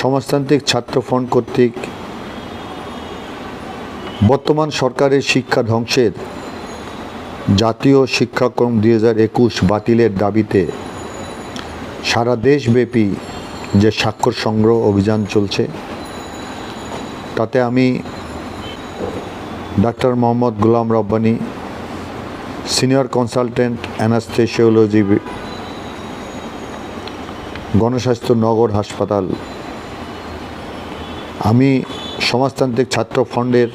সমাজতান্ত্রিক ছাত্র ফ্রন্ট কর্তৃক বর্তমান সরকারের শিক্ষা ধ্বংসের জাতীয় শিক্ষাক্রম দুই হাজার একুশ বাতিলের দাবিতে সারা দেশব্যাপী যে স্বাক্ষর সংগ্রহ অভিযান চলছে, তাতে আমি doctor Mohammad Golam Rabbani, senior consultant anaesthesiology Gonoshasthaya Nagar হাসপাতাল আমি সমাজতান্ত্রিক ছাত্র ফ্রন্টের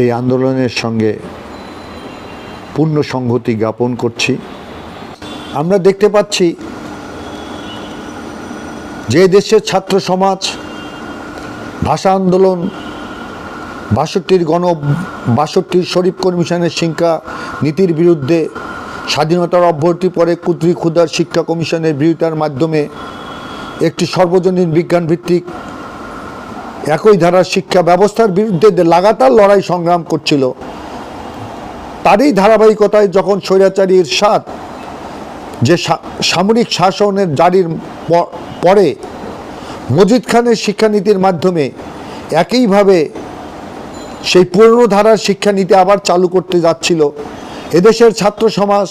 এই আন্দোলনের সঙ্গে পূর্ণ সংহতি জ্ঞাপন করছি। আমরা দেখতে পাচ্ছি যে দেশের ছাত্র সমাজ, ভাষা আন্দোলন, বাষট্টির গণ, বাষট্টির শরীফ কমিশনের শিক্ষা নীতির বিরুদ্ধে স্বাধীনতার অভ্যর্থী পরে কুদ্রি ক্ষুদার শিক্ষা কমিশনের বিরোধিতার মাধ্যমে একটি সর্বজনীন বিজ্ঞান ভিত্তিক একই ধারার শিক্ষা ব্যবস্থার বিরুদ্ধে লাগাতার লড়াই সংগ্রাম করছিল, তারই ধারাবাহিকতায় যখন স্বৈরাচারীর সাত, যে সামরিক শাসনের জারির পরে মজিদ খানের শিক্ষানীতির মাধ্যমে একইভাবে সেই পুরনো ধারার শিক্ষানীতি আবার চালু করতে যাচ্ছিল, এদেশের ছাত্র সমাজ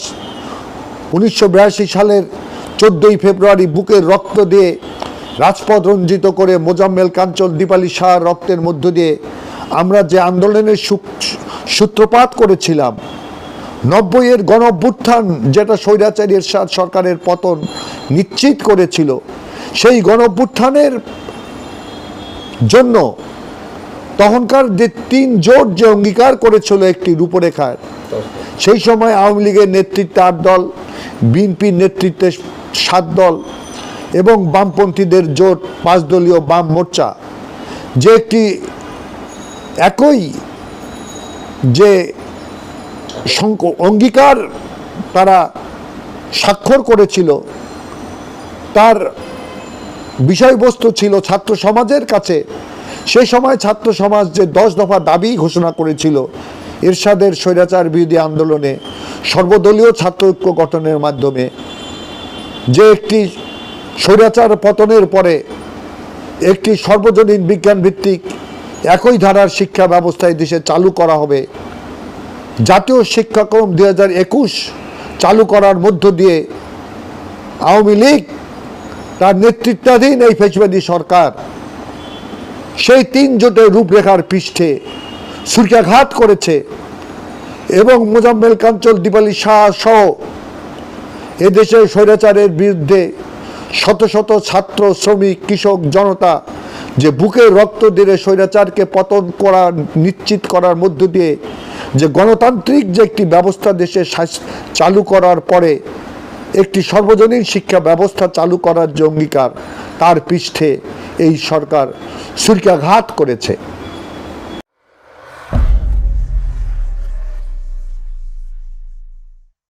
উনিশশো বিরাশি সালের চোদ্দোই ফেব্রুয়ারি বুকের রক্ত দিয়ে রাজপথ রঞ্জিত করে মোজাম্মেল কাঞ্চল দীপালি শাহ রক্তের মধ্য দিয়ে আমরা যে আন্দোলনের সূত্রপাত করেছিলাম, নব্বইয়ের গণ অভ্যুত্থান যেটা স্বৈরাচারী এরশাদ সরকারের পতন নিশ্চিত করেছিল, সেই গণ অভ্যুত্থানের জন্য তখনকার যে তিন জোট যে অঙ্গীকার করেছিল একটি রূপরেখার, সেই সময় আওয়ামী লীগের নেতৃত্বে আট দল, বিএনপির নেতৃত্বে সাত দল এবং বামপন্থীদের জোট, পাঁচ দলীয় বাম মোর্চা, যে একটি একই যে অঙ্গীকার তারা স্বাক্ষর করেছিল, তার বিষয়বস্তু ছিল ছাত্র সমাজের কাছে। সেই সময় ছাত্র সমাজ যে দশ দফা দাবি ঘোষণা করেছিল, এরশাদের স্বৈরাচার বিরোধী আন্দোলনে সর্বদলীয় ছাত্র ঐক্য গঠনের মাধ্যমে যে একটি স্বৈরাচার পতনের পরে একটি সর্বজনীন বিজ্ঞান ভিত্তিক একই ধারার শিক্ষা ব্যবস্থা এই দেশে চালু করা হবে। জাতীয় শিক্ষাক্রম দু একুশ চালু করার মধ্য দিয়ে আওয়ামী লীগ তার নেতৃত্বাধীন এই ফেসবাদী সরকার সেই তিন জোটের রূপরেখার পৃষ্ঠে সূর্যাঘাত করেছে এবং মোজাম্মেল কাঞ্চল, দীপালি শাহ সহ এদেশের স্বৈরাচারের বিরুদ্ধে শত শত ছাত্র, শ্রমিক, কৃষক, জনতা যে বুকে রক্ত দিয়ে স্বৈরাচারকে পতন করা, নিশ্চিত করার মধ্য দিয়ে যে গণতান্ত্রিক যে একটি ব্যবস্থা দেশে চালু করার পরে একটি সর্বজনীন শিক্ষা ব্যবস্থা চালু করার যে অঙ্গীকার, তার পৃষ্ঠে এই সরকার সূর্যাঘাত করেছে।